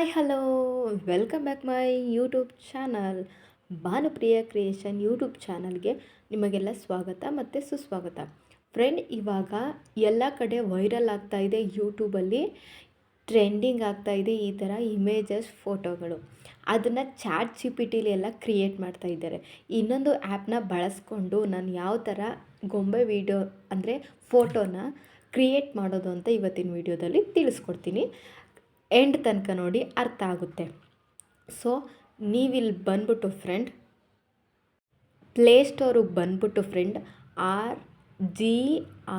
Hi hello welcome back my YouTube channel Bhanupriya creation YouTube ಚಾನಲ್ಗೆ ನಿಮಗೆಲ್ಲ ಸ್ವಾಗತ ಮತ್ತು ಸುಸ್ವಾಗತ. ಫ್ರೆಂಡ್ ಇವಾಗ ಎಲ್ಲ ಕಡೆ ವೈರಲ್ ಆಗ್ತಾ ಇದೆ ಯೂಟ್ಯೂಬಲ್ಲಿ ಟ್ರೆಂಡಿಂಗ್ ಆಗ್ತಾ ಇದೆ ಈ ಥರ ಇಮೇಜಸ್ ಫೋಟೋಗಳು ಅದನ್ನು ಚಾಟ್ ಜಿ ಪಿ ಟಿಲಿ ಎಲ್ಲ ಕ್ರಿಯೇಟ್ ಮಾಡ್ತಾ ಇದ್ದಾರೆ. ಇನ್ನೊಂದು ಆ್ಯಪ್ನ ಬಳಸ್ಕೊಂಡು ನಾನು ಯಾವ ಥರ ಗೊಂಬೆ ವೀಡಿಯೋ ಅಂದರೆ ಫೋಟೋನ ಕ್ರಿಯೇಟ್ ಮಾಡೋದು ಅಂತ ಇವತ್ತಿನ ವೀಡಿಯೋದಲ್ಲಿ ತಿಳಿಸ್ಕೊಡ್ತೀನಿ. ಎಂಡ್ ತನಕ ನೋಡಿ ಅರ್ಥ ಆಗುತ್ತೆ. ಸೊ ನೀವಿಲ್ಲಿ ಬಂದ್ಬಿಟ್ಟು ಫ್ರೆಂಡ್ ಪ್ಲೇಸ್ಟೋರಿಗೆ ಬಂದ್ಬಿಟ್ಟು friend R G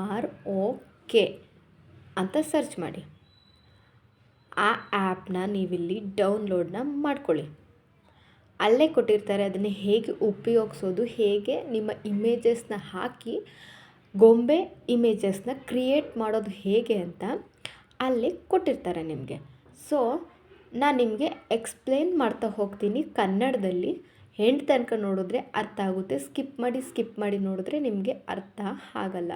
R O K ಅಂತ ಸರ್ಚ್ ಮಾಡಿ. ಆ ಆ್ಯಪ್ನ ನೀವಿಲ್ಲಿ ಡೌನ್ಲೋಡ್ನ ಮಾಡ್ಕೊಳ್ಳಿ. ಅಲ್ಲೇ ಕೊಟ್ಟಿರ್ತಾರೆ ಅದನ್ನು ಹೇಗೆ ಉಪಯೋಗಿಸೋದು, ಹೇಗೆ ನಿಮ್ಮ ಇಮೇಜಸ್ನ ಹಾಕಿ, ಗೊಂಬೆ ಇಮೇಜಸ್ನ ಕ್ರಿಯೇಟ್ ಮಾಡೋದು ಹೇಗೆ ಅಂತ ಅಲ್ಲಿ ಕೊಟ್ಟಿರ್ತಾರೆ ನಿಮಗೆ. ಸೊ ನಾನು ನಿಮಗೆ ಎಕ್ಸ್ಪ್ಲೇನ್ ಮಾಡ್ತಾ ಹೋಗ್ತೀನಿ ಕನ್ನಡದಲ್ಲಿ. ಹೆಂಡ್ ತನಕ ನೋಡಿದ್ರೆ ಅರ್ಥ ಆಗುತ್ತೆ. ಸ್ಕಿಪ್ ಮಾಡಿ ಸ್ಕಿಪ್ ಮಾಡಿ ನೋಡಿದ್ರೆ ನಿಮಗೆ ಅರ್ಥ ಆಗಲ್ಲ.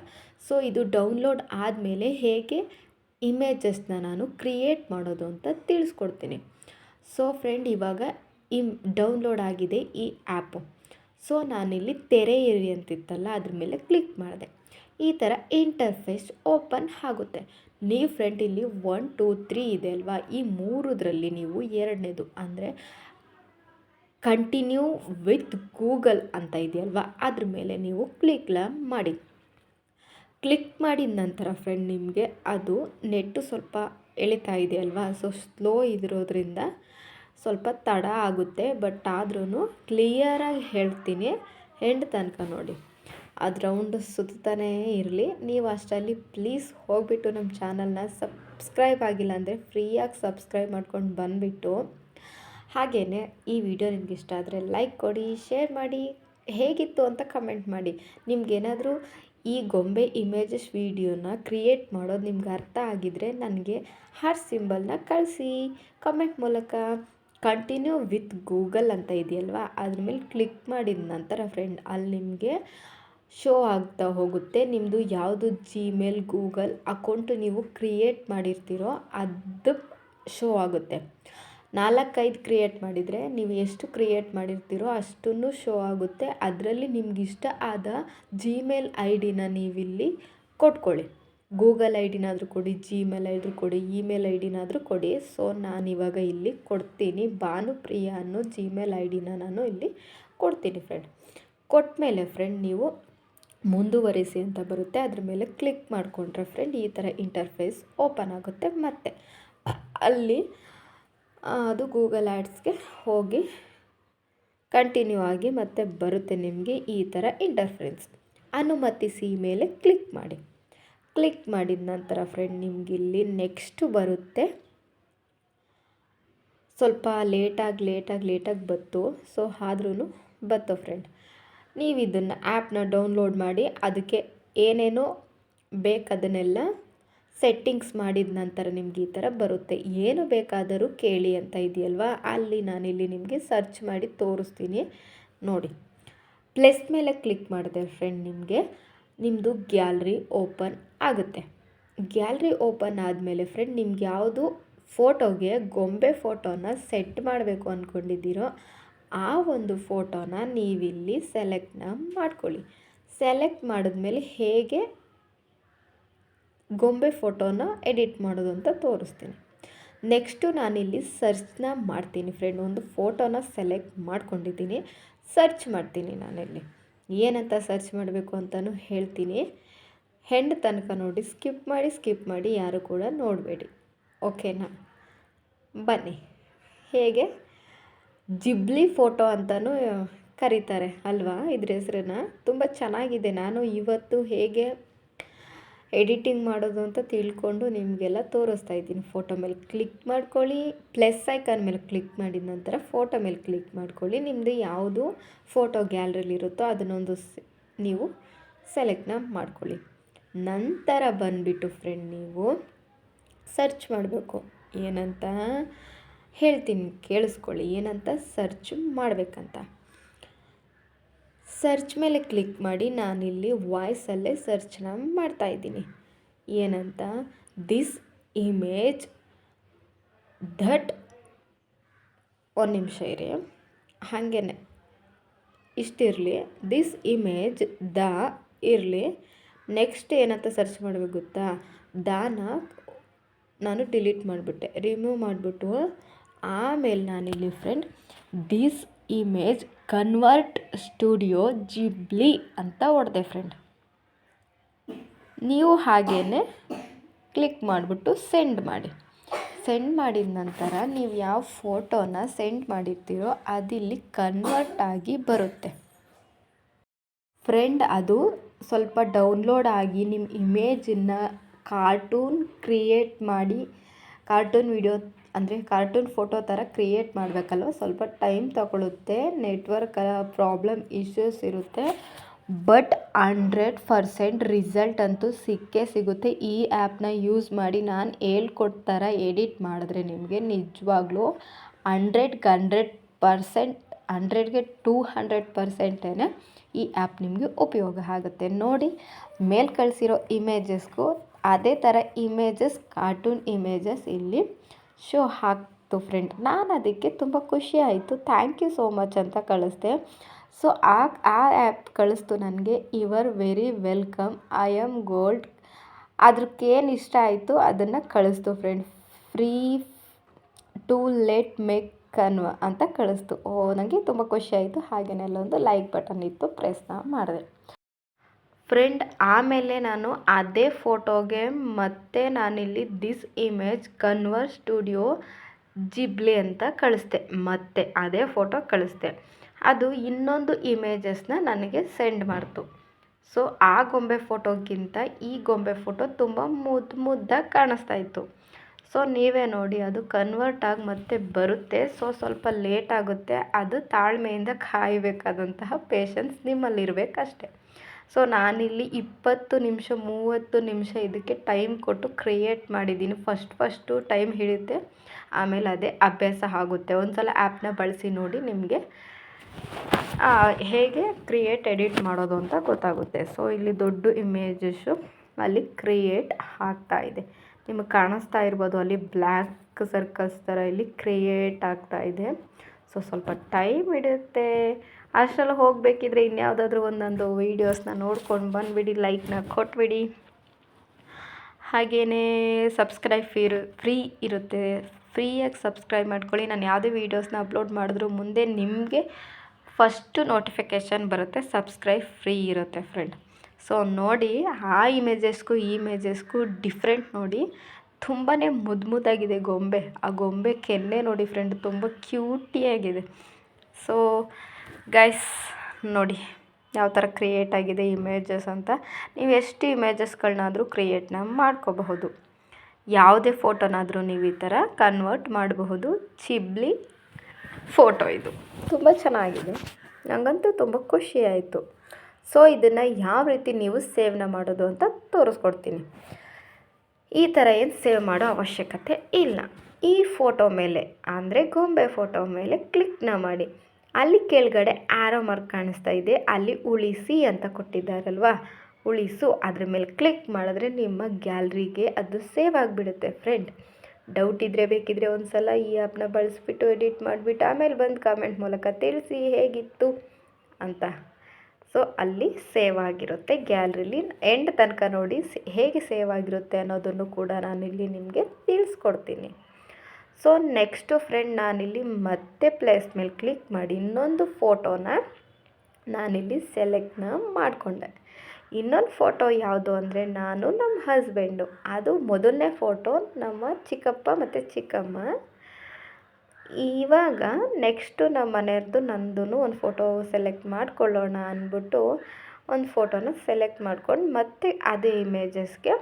ಸೊ ಇದು ಡೌನ್ಲೋಡ್ ಆದಮೇಲೆ ಹೇಗೆ ಇಮೇಜಸ್ನ ನಾನು ಕ್ರಿಯೇಟ್ ಮಾಡೋದು ಅಂತ ತಿಳಿಸ್ಕೊಡ್ತೀನಿ. ಸೊ ಫ್ರೆಂಡ್ ಇವಾಗ ಇಮ್ ಡೌನ್ಲೋಡ್ ಆಗಿದೆ ಈ ಆ್ಯಪು ಸೊ ನಾನಿಲ್ಲಿ ತೆರೆ ಇರಿ ಅಂತಿತ್ತಲ್ಲ, ಅದ್ರ ಮೇಲೆ ಕ್ಲಿಕ್ ಮಾಡಿದೆ. ಈ ಥರ ಇಂಟರ್ಫೇಸ್ ಓಪನ್ ಆಗುತ್ತೆ. ನೀವು ಫ್ರೆಂಡ್ ಇಲ್ಲಿ ಒನ್ ಟೂ ತ್ರೀ ಇದೆ ಅಲ್ವಾ? ಈ ಮೂರದ್ರಲ್ಲಿ ನೀವು ಎರಡನೇದು ಅಂದರೆ ಕಂಟಿನ್ಯೂ ವಿತ್ ಗೂಗಲ್ ಅಂತ ಇದೆಯಲ್ವಾ ಅದ್ರ ಮೇಲೆ ನೀವು ಕ್ಲಿಕ್ಲ ಮಾಡಿ. ಕ್ಲಿಕ್ ಮಾಡಿದ ನಂತರ ಫ್ರೆಂಡ್ ನಿಮಗೆ ಅದು ನೆಟ್ಟು ಸ್ವಲ್ಪ ಎಳಿತಾ ಇದೆ ಅಲ್ವಾ? ಸೊ ಸ್ಲೋ ಇದಿರೋದ್ರಿಂದ ಸ್ವಲ್ಪ ತಡ ಆಗುತ್ತೆ ಬಟ್ ಆದ್ರೂ ಕ್ಲಿಯರಾಗಿ ಹೇಳ್ತೀನಿ. ಹೆಂಡ್ ತನಕ ನೋಡಿ. ಅದು ರೌಂಡ್ ಸುತ್ತಾನೇ ಇರಲಿ. ನೀವು ಅಷ್ಟರಲ್ಲಿ ಪ್ಲೀಸ್ ಹೋಗಿಬಿಟ್ಟು ನಮ್ಮ ಚಾನಲ್ನ ಸಬ್ಸ್ಕ್ರೈಬ್ ಆಗಿಲ್ಲ ಅಂದರೆ ಫ್ರೀಯಾಗಿ ಸಬ್ಸ್ಕ್ರೈಬ್ ಮಾಡ್ಕೊಂಡು ಬಂದುಬಿಟ್ಟು. ಹಾಗೆಯೇ ಈ ವಿಡಿಯೋ ನಿಮ್ಗೆ ಇಷ್ಟ ಆದರೆ ಲೈಕ್ ಕೊಡಿ ಶೇರ್ ಮಾಡಿ, ಹೇಗಿತ್ತು ಅಂತ ಕಮೆಂಟ್ ಮಾಡಿ. ನಿಮ್ಗೇನಾದರೂ ಈ ಗೊಂಬೆ ಇಮೇಜಸ್ ವೀಡಿಯೋನ ಕ್ರಿಯೇಟ್ ಮಾಡೋದು ನಿಮ್ಗೆ ಅರ್ಥ ಆಗಿದ್ರೆ ನನಗೆ ಹಾರ್ಟ್ ಸಿಂಬಲ್ನ ಕಳಿಸಿ. ಕಮೆಂಟ್ ಮೂಲಕ. ಕಂಟಿನ್ಯೂ ವಿತ್ ಗೂಗಲ್ ಅಂತ ಇದೆಯಲ್ವಾ? ಅದ್ರ ಮೇಲೆ ಕ್ಲಿಕ್ ಮಾಡಿದ ನಂತರ ಫ್ರೆಂಡ್ ಅಲ್ಲಿ ನಿಮಗೆ ಶೋ ಆಗ್ತಾ ಹೋಗುತ್ತೆ. ನಿಮ್ಮದು ಯಾವುದು ಜಿಮೇಲ್ ಗೂಗಲ್ ಅಕೌಂಟು ನೀವು ಕ್ರಿಯೇಟ್ ಮಾಡಿರ್ತೀರೋ ಅದು ಶೋ ಆಗುತ್ತೆ. ನಾಲ್ಕೈದು ಕ್ರಿಯೇಟ್ ಮಾಡಿದರೆ ನೀವು ಎಷ್ಟು ಕ್ರಿಯೇಟ್ ಮಾಡಿರ್ತೀರೋ ಅಷ್ಟನ್ನು ಶೋ ಆಗುತ್ತೆ. ಅದರಲ್ಲಿ ನಿಮ್ಗೆ ಇಷ್ಟ ಆದ ಜಿಮೇಲ್ ಐ ಡಿನ ನೀವಿಲ್ಲಿ ಕೊಟ್ಕೊಳ್ಳಿ. ಗೂಗಲ್ ಐ ಡಿನಾದರೂ ಕೊಡಿ ಜಿಮೇಲ್ ಐ ಡಿ ಕೊಡಿ ಇಮೇಲ್ ಐ ಡಿನಾದರೂ ಕೊಡಿ. ಸೊ ನಾನಿವಾಗ ಇಲ್ಲಿ ಕೊಡ್ತೀನಿ. ಭಾನುಪ್ರಿಯ ಅನ್ನೋ ಜಿಮೇಲ್ ಐ ಡಿನ ನಾನು ಇಲ್ಲಿ ಕೊಡ್ತೀನಿ ಫ್ರೆಂಡ್ ಕೊಟ್ಟ ಮೇಲೆ ಫ್ರೆಂಡ್ ನೀವು ಮುಂದುವರಿಸಿ ಅಂತ ಬರುತ್ತೆ. ಅದ್ರ ಮೇಲೆ ಕ್ಲಿಕ್ ಮಾಡಿಕೊಂಡ್ರೆ ಫ್ರೆಂಡ್ ಈ ಥರ ಇಂಟರ್ಫೇಸ್ ಓಪನ್ ಆಗುತ್ತೆ. ಮತ್ತು ಅಲ್ಲಿ ಅದು ಗೂಗಲ್ ಆ್ಯಡ್ಸ್ಗೆ ಹೋಗಿ ಕಂಟಿನ್ಯೂ ಆಗಿ ಮತ್ತೆ ಬರುತ್ತೆ ನಿಮಗೆ ಈ ಥರ ಇಂಟರ್ಫ್ರೆನ್ಸ್ ಅನುಮತಿಸಿ ಮೇಲೆ ಕ್ಲಿಕ್ ಮಾಡಿ. ಕ್ಲಿಕ್ ಮಾಡಿದ ನಂತರ ಫ್ರೆಂಡ್ ನಿಮಗಿಲ್ಲಿ ನೆಕ್ಸ್ಟು ಬರುತ್ತೆ. ಸ್ವಲ್ಪ ಲೇಟಾಗಿ ಲೇಟಾಗಿ ಲೇಟಾಗಿ ಬತ್ತು. ಸೊ ಆದ್ರೂ ಬತ್ತು ಫ್ರೆಂಡ್ ನೀವು ಇದನ್ನು ಆ್ಯಪ್ನ ಡೌನ್ಲೋಡ್ ಮಾಡಿ ಅದಕ್ಕೆ ಏನೇನೋ ಬೇಕದನ್ನೆಲ್ಲ ಸೆಟ್ಟಿಂಗ್ಸ್ ಮಾಡಿದ ನಂತರ ನಿಮ್ಗೆ ಈ ಥರ ಬರುತ್ತೆ. ಏನು ಬೇಕಾದರೂ ಕೇಳಿ ಅಂತ ಇದೆಯಲ್ವಾ? ಅಲ್ಲಿ ನಾನಿಲ್ಲಿ ನಿಮಗೆ ಸರ್ಚ್ ಮಾಡಿ ತೋರಿಸ್ತೀನಿ. ನೋಡಿ, ಪ್ಲಸ್ ಮೇಲೆ ಕ್ಲಿಕ್ ಮಾಡಿದೆ ಫ್ರೆಂಡ್ ನಿಮಗೆ. ನಿಮ್ಮದು ಗ್ಯಾಲ್ರಿ ಓಪನ್ ಆಗುತ್ತೆ. ಗ್ಯಾಲ್ರಿ ಓಪನ್ ಆದಮೇಲೆ ಫ್ರೆಂಡ್ ನಿಮ್ಗೆ ಯಾವುದು ಫೋಟೋಗೆ ಗೊಂಬೆ ಫೋಟೋನ ಸೆಟ್ ಮಾಡಬೇಕು ಅಂದ್ಕೊಂಡಿದ್ದೀರೋ ಆ ಒಂದು ಫೋಟೋನ ನೀವಿಲ್ಲಿ ಸೆಲೆಕ್ಟ್ನ ಮಾಡ್ಕೊಳ್ಳಿ. ಸೆಲೆಕ್ಟ್ ಮಾಡಿದ್ಮೇಲೆ ಹೇಗೆ ಗೊಂಬೆ ಫೋಟೋನ ಎಡಿಟ್ ಮಾಡೋದು ಅಂತ ತೋರಿಸ್ತೀನಿ. ನೆಕ್ಸ್ಟು ನಾನಿಲ್ಲಿ ಸರ್ಚ್ನ ಮಾಡ್ತೀನಿ ಫ್ರೆಂಡ್, ಒಂದು ಫೋಟೋನ ಸೆಲೆಕ್ಟ್ ಮಾಡ್ಕೊಂಡಿದ್ದೀನಿ. ಸರ್ಚ್ ಮಾಡ್ತೀನಿ ನಾನಿಲ್ಲಿ. ಏನಂತ ಸರ್ಚ್ ಮಾಡಬೇಕು ಅಂತಲೂ ಹೇಳ್ತೀನಿ. ಹೆಂಡ್ ತನಕ ನೋಡಿ ಸ್ಕಿಪ್ ಮಾಡಿ ಸ್ಕಿಪ್ ಮಾಡಿ ಯಾರು ಕೂಡ ನೋಡಬೇಡಿ. ಓಕೆನಾ? ಬನ್ನಿ. ಹೇಗೆ? ಜಿಬ್ಲಿ ಫೋಟೋ ಅಂತಲೂ ಕರೀತಾರೆ, ಅಲ್ವಾ? ಇದ್ರ ಹೆಸ್ರನ್ನ. ತುಂಬ ಚೆನ್ನಾಗಿದೆ. ನಾನು ಇವತ್ತು ಹೇಗೆ ಎಡಿಟಿಂಗ್ ಮಾಡೋದು ಅಂತ ತಿಳ್ಕೊಂಡು ನಿಮಗೆಲ್ಲ ತೋರಿಸ್ತಾ ಇದ್ದೀನಿ ಫೋಟೋ ಮೇಲೆ. ಕ್ಲಿಕ್ ಮಾಡ್ಕೊಳ್ಳಿ, ಪ್ಲಸ್ ಐಕಾನ್ ಮೇಲೆ ಕ್ಲಿಕ್ ಮಾಡಿದ ನಂತರ ಫೋಟೋ ಮೇಲೆ ಕ್ಲಿಕ್ ಮಾಡ್ಕೊಳ್ಳಿ. ನಿಮ್ಮದು ಯಾವುದು ಫೋಟೋ ಗ್ಯಾಲ್ರಿಲಿರುತ್ತೋ ಅದನ್ನೊಂದು ನೀವು ಸೆಲೆಕ್ಟ್ನ ಮಾಡ್ಕೊಳ್ಳಿ. ನಂತರ ಬಂದುಬಿಟ್ಟು ಫ್ರೆಂಡ್ ನೀವು ಸರ್ಚ್ ಮಾಡಬೇಕು. ಏನಂತ? ಹೇಳ್ತೀನಿ, ಕೇಳಿಸ್ಕೊಳ್ಳಿ, ಏನಂತ ಸರ್ಚ್ ಮಾಡಬೇಕಂತ. ಸರ್ಚ್ ಮೇಲೆ ಕ್ಲಿಕ್ ಮಾಡಿ ನಾನಿಲ್ಲಿ ವಾಯ್ಸಲ್ಲೇ ಸರ್ಚ್ನ ಮಾಡ್ತಾಯಿದ್ದೀನಿ ಏನಂತ? ದಿಸ್ ಇಮೇಜ್ ದಟ್ ಒಂದು ನಿಮಿಷ ಇರಿ. ಹಾಗೇ ಇಷ್ಟಿರಲಿ ದಿಸ್ ಇಮೇಜ್ ದ ಇರಲಿ. ನೆಕ್ಸ್ಟ್ ಏನಂತ ಸರ್ಚ್ ಮಾಡಬೇಕು ಗೊತ್ತಾ? ದಾನ ನಾನು ಡಿಲೀಟ್ ಮಾಡಿಬಿಟ್ಟೆ. ರಿಮೂವ್ ಮಾಡಿಬಿಟ್ಟು ಆಮೇಲೆ ನಾನಿಲ್ಲಿ friend this image convert studio Ghibli ಅಂತ ಹೊಡೆದೆ ಫ್ರೆಂಡ್ ನೀವು ಹಾಗೇ ಕ್ಲಿಕ್ ಮಾಡಿಬಿಟ್ಟು ಸೆಂಡ್ ಮಾಡಿ. ಸೆಂಡ್ ಮಾಡಿದ ನಂತರ ನೀವು ಯಾವ ಫೋಟೋನ ಸೆಂಡ್ ಮಾಡಿರ್ತೀರೋ ಅದಿಲ್ಲಿ ಕನ್ವರ್ಟ್ ಆಗಿ ಬರುತ್ತೆ. ಫ್ರೆಂಡ್ ಅದು ಸ್ವಲ್ಪ ಡೌನ್ಲೋಡ್ ಆಗಿ ನಿಮ್ಮ ಇಮೇಜನ್ನು ಕಾರ್ಟೂನ್ ಕ್ರಿಯೇಟ್ ಮಾಡಿ ಕಾರ್ಟೂನ್ ವಿಡಿಯೋ ಅಂದರೆ ಕಾರ್ಟೂನ್ ಫೋಟೋ ಥರ ಕ್ರಿಯೇಟ್ ಮಾಡಬೇಕಲ್ವ? ಸ್ವಲ್ಪ ಟೈಮ್ ತಗೊಳುತ್ತೆ ನೆಟ್ವರ್ಕ್ ಪ್ರಾಬ್ಲಮ್ ಇಶ್ಯೂಸ್ ಇರುತ್ತೆ. ಬಟ್ ಹಂಡ್ರೆಡ್ ಪರ್ಸೆಂಟ್ ರಿಸಲ್ಟ್ ಅಂತೂ ಸಿಕ್ಕೇ ಸಿಗುತ್ತೆ. ಈ ಆ್ಯಪ್ನ ಯೂಸ್ ಮಾಡಿ ನಾನು ಹೇಳ್ಕೊಟ್ಟ ಎಡಿಟ್ ಮಾಡಿದ್ರೆ ನಿಮಗೆ ನಿಜವಾಗ್ಲೂ ಹಂಡ್ರೆಡ್ಗೆ ಹಂಡ್ರೆಡ್ ಪರ್ಸೆಂಟ್ ಹಂಡ್ರೆಡ್ಗೆ ಟೂ ಹಂಡ್ರೆಡ್ ಪರ್ಸೆಂಟೇ ಈ ಆ್ಯಪ್ ನಿಮಗೆ ಉಪಯೋಗ ಆಗುತ್ತೆ. ನೋಡಿ, ಮೇಲೆ ಕಳಿಸಿರೋ ಇಮೇಜಸ್ಗೂ ಅದೇ ಥರ ಇಮೇಜಸ್ ಕಾರ್ಟೂನ್ ಇಮೇಜಸ್ ಇಲ್ಲಿ ಶೋ ಹಾಕ್ತು ಫ್ರೆಂಡ್ ನಾನು ಅದಕ್ಕೆ ತುಂಬ ಖುಷಿ ಆಯಿತು. ಥ್ಯಾಂಕ್ ಯು ಸೋ ಮಚ್ ಅಂತ ಕಳಿಸ್ದೆ. ಸೊ ಆ ಆ ಆ್ಯಪ್ ಕಳಿಸ್ತು ನನಗೆ. Your very welcome I am gold ಅದಕ್ಕೇನು ಇಷ್ಟ ಆಯಿತು ಅದನ್ನು ಕಳಿಸ್ತು friend free to let make ಕನ್ವ ಅಂತ ಕಳಿಸ್ತು. ಓ ನನಗೆ ತುಂಬ ಖುಷಿ ಆಯಿತು. ಹಾಗೆಯೇ ಒಂದು ಲೈಕ್ ಬಟನ್ ಇತ್ತು. ಪ್ರೆಸ್ನ ಮಾಡಿದೆ. ಫ್ರೆಂಡ್, ಆಮೇಲೆ ನಾನು ಅದೇ ಫೋಟೋಗೆ ಮತ್ತೆ ನಾನಿಲ್ಲಿ this image convert studio Ghibli ಅಂತ ಕಳಿಸ್ದೆ, ಮತ್ತೆ ಅದೇ ಫೋಟೋ ಕಳಿಸ್ದೆ. ಅದು ಇನ್ನೊಂದು ಇಮೇಜಸ್ನ ನನಗೆ ಸೆಂಡ್ ಮಾಡ್ತು. ಸೊ ಆ ಗೊಂಬೆ ಫೋಟೋಗಿಂತ ಈ ಗೊಂಬೆ ಫೋಟೋ ತುಂಬ ಮುದ್ದು ಮುದ್ದಾಗಿ ಕಾಣಿಸ್ತಾ ಇತ್ತು. ಸೊ ನೀವೇ ನೋಡಿ, ಅದು ಕನ್ವರ್ಟ್ ಆಗಿ ಮತ್ತೆ ಬರುತ್ತೆ. ಸೊ ಸ್ವಲ್ಪ ಲೇಟ್ ಆಗುತ್ತೆ. ಅದು ತಾಳ್ಮೆಯಿಂದ ಕಾಯಬೇಕಾದಂತಹ ಪೇಷನ್ಸ್ ನಿಮ್ಮಲ್ಲಿರಬೇಕಷ್ಟೆ. ಸೊ ನಾನಿಲ್ಲಿ ಇಪ್ಪತ್ತು ನಿಮಿಷ, ಮೂವತ್ತು ನಿಮಿಷ ಇದಕ್ಕೆ ಟೈಮ್ ಕೊಟ್ಟು ಕ್ರಿಯೇಟ್ ಮಾಡಿದ್ದೀನಿ. ಫಸ್ಟ್ ಫಸ್ಟು ಟೈಮ್ ಹಿಡಿಯುತ್ತೆ. ಆಮೇಲೆ ಅದೇ ಅಭ್ಯಾಸ ಆಗುತ್ತೆ. ಒಂದು ಸಲ ಆ್ಯಪ್ನ ಬಳಸಿ ನೋಡಿ ನಿಮಗೆ ಹೇಗೆ ಕ್ರಿಯೇಟ್ ಎಡಿಟ್ ಮಾಡೋದು ಅಂತ ಗೊತ್ತಾಗುತ್ತೆ. ಸೊ ಇಲ್ಲಿ ದೊಡ್ಡ ಇಮೇಜಸ್ಸು ಅಲ್ಲಿ ಕ್ರಿಯೇಟ್ ಆಗ್ತಾ ಇದೆ. ನಿಮಗೆ ಕಾಣಿಸ್ತಾ ಇರ್ಬೋದು, ಅಲ್ಲಿ ಬ್ಲ್ಯಾಕ್ ಸರ್ಕಲ್ಸ್ ಥರ ಇಲ್ಲಿ ಕ್ರಿಯೇಟ್ ಆಗ್ತಾ ಇದೆ. ಸೊ ಸ್ವಲ್ಪ ಟೈಮ್ ಹಿಡಿಯುತ್ತೆ. ಅಷ್ಟರಲ್ಲಿ ಹೋಗಬೇಕಿದ್ರೆ ಇನ್ಯಾವುದಾದ್ರೂ ಒಂದೊಂದು ವೀಡಿಯೋಸ್ನ ನೋಡ್ಕೊಂಡು ಬಂದುಬಿಡಿ ಲೈಕ್ನ ಕೊಟ್ಬಿಡಿ. ಹಾಗೆಯೇ ಸಬ್ಸ್ಕ್ರೈಬ್ ಫೀರ್ ಫ್ರೀ ಇರುತ್ತೆ. ಫ್ರೀಯಾಗಿ ಸಬ್ಸ್ಕ್ರೈಬ್ ಮಾಡ್ಕೊಳ್ಳಿ. ನಾನು ಯಾವುದೇ ವೀಡಿಯೋಸ್ನ ಅಪ್ಲೋಡ್ ಮಾಡಿದ್ರೂ ಮುಂದೆ ನಿಮಗೆ ಫಸ್ಟು ನೋಟಿಫಿಕೇಷನ್ ಬರುತ್ತೆ ಸಬ್ಸ್ಕ್ರೈಬ್ ಫ್ರೀ ಇರುತ್ತೆ ಫ್ರೆಂಡ್ ಸೊ ನೋಡಿ, ಆ ಇಮೇಜಸ್ಗೂ ಈ ಇಮೇಜಸ್ಗೂ ಡಿಫ್ರೆಂಟ್ ನೋಡಿ. ತುಂಬಾ ಮುದ್ದು ಮುದ್ದಾಗಿದೆ ಗೊಂಬೆ. ಆ ಗೊಂಬೆ ಕೆನ್ನೆ ನೋಡಿ ಫ್ರೆಂಡ್ ತುಂಬ ಕ್ಯೂಟಿಯಾಗಿದೆ ಸೊ ಗೈಸ್ ನೋಡಿ ಯಾವ ಥರ ಕ್ರಿಯೇಟ್ ಆಗಿದೆ ಇಮೇಜಸ್ ಅಂತ. ನೀವು ಎಷ್ಟು ಇಮೇಜಸ್ಗಳನ್ನಾದರೂ ಕ್ರಿಯೇಟ್ನ ಮಾಡ್ಕೋಬಹುದು. ಯಾವುದೇ ಫೋಟೋನಾದರೂ ನೀವು ಈ ಥರ ಕನ್ವರ್ಟ್ ಮಾಡಬಹುದು. ಚಿಬ್ಲಿ ಫೋಟೋ ಇದು. ತುಂಬ ಚೆನ್ನಾಗಿದೆ. ನನಗಂತೂ ತುಂಬ ಖುಷಿ ಆಯಿತು. ಸೊ ಇದನ್ನು ಯಾವ ರೀತಿ ನೀವು ಸೇವ್ನ ಮಾಡೋದು ಅಂತ ತೋರಿಸ್ಕೊಡ್ತೀನಿ. ಈ ಥರ ಏನು ಸೇವ್ ಮಾಡೋ ಅವಶ್ಯಕತೆ ಇಲ್ಲ. ಈ ಫೋಟೋ ಮೇಲೆ, ಅಂದರೆ ಗೊಂಬೆ ಫೋಟೋ ಮೇಲೆ ಕ್ಲಿಕ್ನ ಮಾಡಿ. ಅಲ್ಲಿ ಕೆಳಗಡೆ ಆರೋ ಮಾರ್ಕ್ ಕಾಣಿಸ್ತಾ ಇದೆ. ಅಲ್ಲಿ ಉಳಿಸಿ ಅಂತ ಕೊಟ್ಟಿದ್ದಾರಲ್ವಾ? ಉಳಿಸು, ಅದ್ರ ಮೇಲೆ ಕ್ಲಿಕ್ ಮಾಡಿದ್ರೆ ನಿಮ್ಮ ಗ್ಯಾಲ್ರಿಗೆ ಅದು ಸೇವ್ ಆಗಿಬಿಡುತ್ತೆ ಫ್ರೆಂಡ್ ಡೌಟ್ ಇದ್ದರೆ ಬೇಕಿದ್ರೆ ಒಂದು ಸಲ ಈ ಆ್ಯಪ್ನ ಬಳಸ್ಬಿಟ್ಟು ಎಡಿಟ್ ಮಾಡಿಬಿಟ್ಟು ಆಮೇಲೆ ಬಂದು ಕಾಮೆಂಟ್ ಮೂಲಕ ತಿಳಿಸಿ ಹೇಗಿತ್ತು ಅಂತ. ಸೊ ಅಲ್ಲಿ ಸೇವ್ ಆಗಿರುತ್ತೆ ಗ್ಯಾಲ್ರಿಲಿ ಎಂಡ್ ತನಕ ನೋಡಿ ಹೇಗೆ ಸೇವ್ ಆಗಿರುತ್ತೆ ಅನ್ನೋದನ್ನು ಕೂಡ ನಾನಿಲ್ಲಿ ನಿಮಗೆ ತಿಳಿಸ್ಕೊಡ್ತೀನಿ. ಸೊ ನೆಕ್ಸ್ಟು ಫ್ರೆಂಡ್ ನಾನಿಲ್ಲಿ ಮತ್ತೆ ಪ್ಲೇಸ್ ಮೇಲೆ ಕ್ಲಿಕ್ ಮಾಡಿ ಇನ್ನೊಂದು ಫೋಟೋನ ನಾನಿಲ್ಲಿ ಸೆಲೆಕ್ಟ್ನ ಮಾಡಿಕೊಂಡೆ. ಇನ್ನೊಂದು ಫೋಟೋ ಯಾವುದು ಅಂದರೆ ನಾನು ನಮ್ಮ ಹಸ್ಬೆಂಡು ಅದು ಮೊದಲನೇ ಫೋಟೋ ನಮ್ಮ ಚಿಕ್ಕಪ್ಪ ಮತ್ತು ಚಿಕ್ಕಮ್ಮ. ಇವಾಗ ನೆಕ್ಸ್ಟು ನಮ್ಮ ಮನೆಯವ್ರದ್ದು ನಂದು ಒಂದು ಫೋಟೋ ಸೆಲೆಕ್ಟ್ ಮಾಡ್ಕೊಳ್ಳೋಣ ಅಂದ್ಬಿಟ್ಟು ಒಂದು ಫೋಟೋನ ಸೆಲೆಕ್ಟ್ ಮಾಡ್ಕೊಂಡು ಮತ್ತೆ ಅದೇ ಇಮೇಜಸ್ಗೆ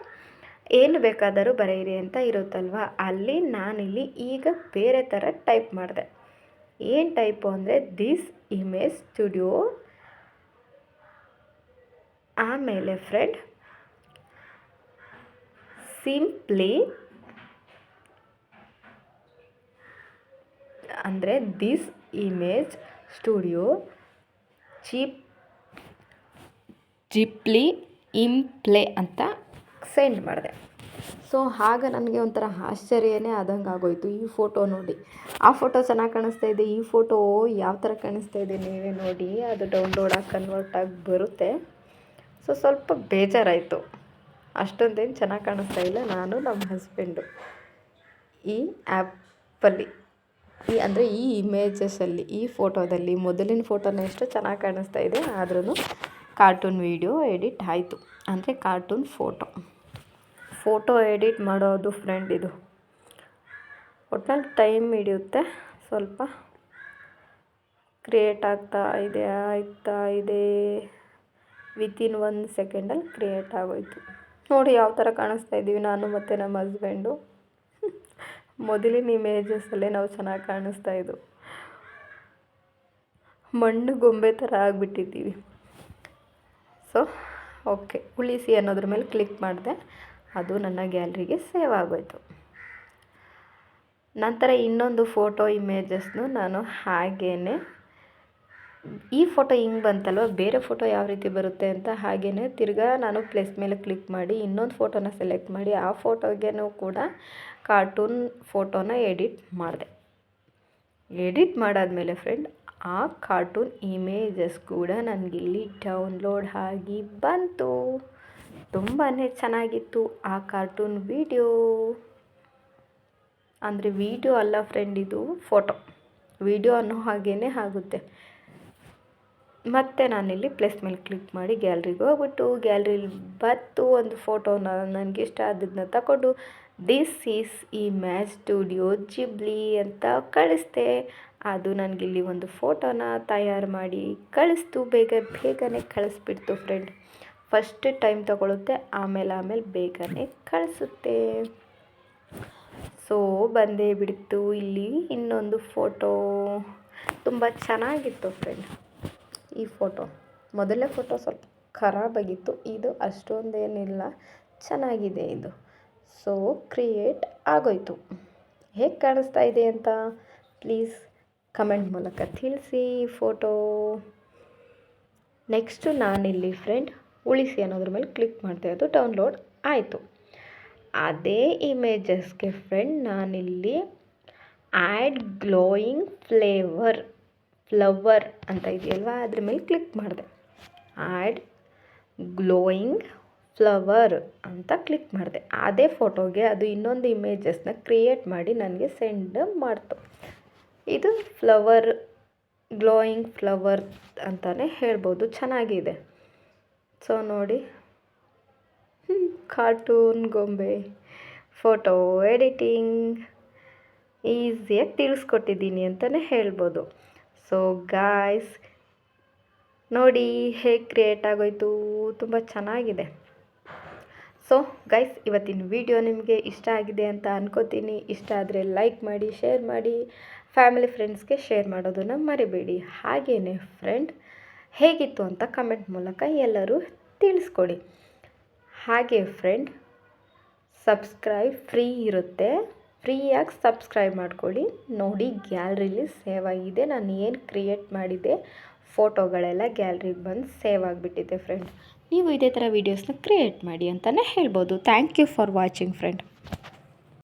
ಏನು ಬೇಕಾದರೂ ಬರೆಯಿರಿ ಅಂತ ಇರುತ್ತಲ್ವ? ಅಲ್ಲಿ ನಾನಿಲ್ಲಿ ಈಗ ಬೇರೆ ಥರ ಟೈಪ್ ಮಾಡಿದೆ. ಏನು ಟೈಪು ಅಂದರೆ ದಿಸ್ ಇಮೇಜ್ ಸ್ಟುಡಿಯೋ. ಆಮೇಲೆ ಫ್ರೆಂಡ್, ಸಿಂಪ್ಲಿ ಅಂದರೆ ದಿಸ್ ಇಮೇಜ್ ಸ್ಟುಡಿಯೋ. ಚೀಪ್, ಚಿಪ್ಲಿ ಇಂಪ್ಲೇ ಅಂತ ಸೆಂಡ್ ಮಾಡಿದೆ. ಸೊ ಆಗ ನನಗೆ ಒಂಥರ ಆಶ್ಚರ್ಯನೇ ಆದಂಗೆ ಆಗೋಯ್ತು. ಈ ಫೋಟೋ ನೋಡಿ. ಆ ಫೋಟೋ ಚೆನ್ನಾಗಿ ಕಾಣಿಸ್ತಾ ಇದೆ. ಈ ಫೋಟೋ ಯಾವ ಥರ ಕಾಣಿಸ್ತಾ ಇದೆ ನೀವೇ ನೋಡಿ. ಅದು ಡೌನ್ಲೋಡಾಗಿ ಕನ್ವರ್ಟ್ ಆಗಿ ಬರುತ್ತೆ. ಸೊ ಸ್ವಲ್ಪ ಬೇಜಾರಾಯಿತು. ಅಷ್ಟೊಂದೇನು ಚೆನ್ನಾಗಿ ಕಾಣಿಸ್ತಾ ಇಲ್ಲ. ನಾನು ನಮ್ಮ ಹಸ್ಬೆಂಡು ಈ ಆ್ಯಪಲ್ಲಿ ಈ ಅಂದರೆ ಈ ಇಮೇಜಸಲ್ಲಿ ಈ ಫೋಟೋದಲ್ಲಿ ಮೊದಲಿನ ಫೋಟೋನೇ ಎಷ್ಟು ಚೆನ್ನಾಗಿ ಕಾಣಿಸ್ತಾ ಇದೆ. ಆದ್ರೂ ಕಾರ್ಟೂನ್ ವೀಡಿಯೋ ಎಡಿಟ್ ಆಯಿತು. ಅಂದರೆ ಕಾರ್ಟೂನ್ ಫೋಟೋ ಫೋಟೋ ಎಡಿಟ್ ಮಾಡೋದು ಫ್ರೆಂಡ್ ಇದು. ಒಟ್ನಲ್ಲಿ ಟೈಮ್ ಹಿಡಿಯುತ್ತೆ. ಸ್ವಲ್ಪ ಕ್ರಿಯೇಟ್ ಆಗ್ತಾ ಇದೆ ಆಗ್ತಾ ಇದೆ. ವಿತಿನ್ ಒನ್ ಸೆಕೆಂಡಲ್ಲಿ ಕ್ರಿಯೇಟ್ ಆಗೋಯ್ತು. ನೋಡಿ ಯಾವ ಥರ ಕಾಣಿಸ್ತಾ ಇದ್ದೀವಿ ನಾನು ಮತ್ತು ನಮ್ಮ ಹಸ್ಬೆಂಡು ಮೊದಲಿನ ಇಮೇಜಸಲ್ಲೇ ನಾವು ಚೆನ್ನಾಗಿ ಕಾಣಿಸ್ತಾ ಇದ್ದು ಮಣ್ಣು ಗೊಂಬೆ ಥರ ಆಗಿಬಿಟ್ಟಿದ್ದೀವಿ. ಸೊ ಓಕೆ ಉಳಿಸಿ ಅನ್ನೋದ್ರ ಮೇಲೆ ಕ್ಲಿಕ್ ಮಾಡಿದೆ. ಅದು ನನ್ನ ಗ್ಯಾಲ್ರಿಗೆ ಸೇವ್ ಆಗೋಯಿತು. ನಂತರ ಇನ್ನೊಂದು ಫೋಟೋ ಇಮೇಜಸ್ನು ನಾನು ಹಾಗೇ ಈ ಫೋಟೋ ಹಿಂಗೆ ಬಂತಲ್ವ, ಬೇರೆ ಫೋಟೋ ಯಾವ ರೀತಿ ಬರುತ್ತೆ ಅಂತ ಹಾಗೇ ತಿರ್ಗಾ ನಾನು ಪ್ಲೇಸ್ ಮೇಲೆ ಕ್ಲಿಕ್ ಮಾಡಿ, ಇನ್ನೊಂದು ಫೋಟೋನ ಸೆಲೆಕ್ಟ್ ಮಾಡಿ, ಆ ಫೋಟೋಗೇನೂ ಕೂಡ ಕಾರ್ಟೂನ್ ಫೋಟೋನ ಎಡಿಟ್ ಮಾಡಿದೆ. ಎಡಿಟ್ ಮಾಡಾದಮೇಲೆ ಫ್ರೆಂಡ್, ಆ ಕಾರ್ಟೂನ್ ಇಮೇಜಸ್ ಕೂಡ ನನಗಿಲ್ಲಿ ಡೌನ್ಲೋಡ್ ಆಗಿ ಬಂತು. ತುಂಬಾ ಚೆನ್ನಾಗಿತ್ತು ಆ ಕಾರ್ಟೂನ್ ವಿಡಿಯೋ. ಅಂದರೆ ವೀಡಿಯೋ ಅಲ್ಲ ಫ್ರೆಂಡ್ ಇದು ಫೋಟೋ ವೀಡಿಯೋ ಅನ್ನೋ ಹಾಗೇ ಆಗುತ್ತೆ. ಮತ್ತು ನಾನಿಲ್ಲಿ ಪ್ಲಸ್ ಮೇಲೆ ಕ್ಲಿಕ್ ಮಾಡಿ ಗ್ಯಾಲ್ರಿಗೆ ಹೋಗ್ಬಿಟ್ಟು ಗ್ಯಾಲ್ರಿಲಿ ಬತ್ತು ಒಂದು ಫೋಟೋನ ನನಗೆ ಇಷ್ಟ ಆದದನ್ನ ತಗೊಂಡು ದಿಸ್ ಈಸ್ ಈ ಮ್ಯಾಚ್ ಸ್ಟುಡಿಯೋ ಜಿಬ್ಲಿ ಅಂತ ಕಳಿಸ್ದೆ. ಅದು ನನಗಿಲ್ಲಿ ಒಂದು ಫೋಟೋನ ತಯಾರು ಮಾಡಿ ಕಳಿಸ್ತು. ಬೇಗ ಬೇಗನೆ ಕಳಿಸ್ಬಿಡ್ತು ಫ್ರೆಂಡ್ ಫಸ್ಟ್ ಟೈಮ್ ತಗೊಳುತ್ತೆ, ಆಮೇಲೆ ಆಮೇಲೆ ಬೇಗನೆ ಕಳಿಸುತ್ತೆ. ಸೊ ಬಂದೇ ಬಿಡ್ತು. ಇಲ್ಲಿ ಇನ್ನೊಂದು ಫೋಟೋ ತುಂಬ ಚೆನ್ನಾಗಿತ್ತು ಫ್ರೆಂಡ್ ಈ ಫೋಟೋ ಮೊದಲನೇ ಫೋಟೋ ಸ್ವಲ್ಪ ಖರಾಬಾಗಿತ್ತು ಇದು ಅಷ್ಟೊಂದೇನಿಲ್ಲ. ಚೆನ್ನಾಗಿದೆ ಇದು. ಸೊ ಕ್ರಿಯೇಟ್ ಆಗೋಯ್ತು. ಹೇಗೆ ಕಾಣಿಸ್ತಾ ಇದೆ ಅಂತ ಪ್ಲೀಸ್ ಕಮೆಂಟ್ ಮೂಲಕ ತಿಳಿಸಿ ಫೋಟೋ ನೆಕ್ಸ್ಟು ನಾನಿಲ್ಲಿ ಫ್ರೆಂಡ್ ಉಳಿಸಿ ಅನ್ನೋದ್ರ ಮೇಲೆ ಕ್ಲಿಕ್ ಮಾಡ್ತಾ ಅದು ಡೌನ್ಲೋಡ್ ಆಯಿತು. ಅದೇ ಇಮೇಜಸ್ಗೆ ಫ್ರೆಂಡ್ ನಾನಿಲ್ಲಿ ಆ್ಯಡ್ ಗ್ಲೋಯಿಂಗ್ ಫ್ಲೇವರ್ ಫ್ಲವರ್ ಅಂತ ಇದೆಯಲ್ವಾ? ಅದ್ರ ಮೇಲೆ ಕ್ಲಿಕ್ ಮಾಡಿದೆ. ಆ್ಯಡ್ ಗ್ಲೋಯಿಂಗ್ ಫ್ಲವರ್ ಅಂತ ಕ್ಲಿಕ್ ಮಾಡಿದೆ. ಅದೇ ಫೋಟೋಗೆ ಅದು ಇನ್ನೊಂದು ಇಮೇಜಸ್ನ ಕ್ರಿಯೇಟ್ ಮಾಡಿ ನನಗೆ ಸೆಂಡ್ ಮಾಡ್ತು. ಇದು ಫ್ಲವರ್ ಗ್ಲೋಯಿಂಗ್ ಫ್ಲವರ್ ಅಂತಲೇ ಹೇಳ್ಬೋದು. ಚೆನ್ನಾಗಿದೆ. ಸೊ ನೋಡಿ. ಕಾರ್ಟೂನ್ ಗೊಂಬೆ ಫೋಟೋ ಎಡಿಟಿಂಗ್ ಈಸಿಯಾಗಿ ತಿಳಿಸ್ಕೊಟ್ಟಿದ್ದೀನಿ ಅಂತಲೇ ಹೇಳ್ಬೋದು. ಸೊ ಗಾಯ್ಸ್ ನೋಡಿ ಹೇಗೆ ಕ್ರಿಯೇಟ್ ಆಗೋಯ್ತು? ತುಂಬ ಚೆನ್ನಾಗಿದೆ. ಸೊ ಗೈಸ್ ಇವತ್ತಿನ ವಿಡಿಯೋ ನಿಮಗೆ ಇಷ್ಟ ಆಗಿದೆ ಅಂತ ಅನ್ಕೋತೀನಿ. ಇಷ್ಟ ಆದರೆ ಲೈಕ್ ಮಾಡಿ ಶೇರ್ ಮಾಡಿ ಫ್ಯಾಮಿಲಿ ಫ್ರೆಂಡ್ಸ್ಗೆ ಶೇರ್ ಮಾಡೋದನ್ನು ಮರಿಬೇಡಿ. ಹಾಗೆಯೇ ಫ್ರೆಂಡ್ ಹೇಗಿತ್ತು ಅಂತ ಕಮೆಂಟ್ ಮೂಲಕ ಎಲ್ಲರೂ ತಿಳಿಸ್ಕೊಡಿ. ಹಾಗೆ ಫ್ರೆಂಡ್ ಸಬ್ಸ್ಕ್ರೈಬ್ ಫ್ರೀ ಇರುತ್ತೆ. ಫ್ರೀಯಾಗಿ ಸಬ್ಸ್ಕ್ರೈಬ್ ಮಾಡ್ಕೊಳ್ಳಿ. ನೋಡಿ ಗ್ಯಾಲ್ರಿಲಿ ಸೇವ್ ಆಗಿದೆ. ನಾನು ಏನು ಕ್ರಿಯೇಟ್ ಮಾಡಿದೆ ಫೋಟೋಗಳೆಲ್ಲ ಗ್ಯಾಲ್ರಿಗೆ ಬಂದು ಸೇವ್ ಆಗಿಬಿಟ್ಟಿದೆ ಫ್ರೆಂಡ್ ನೀವು ಇದೇ ಥರ ವೀಡಿಯೋಸ್ನ ಕ್ರಿಯೇಟ್ ಮಾಡಿ ಅಂತಲೇ ಹೇಳ್ಬೋದು. Thank you for watching friend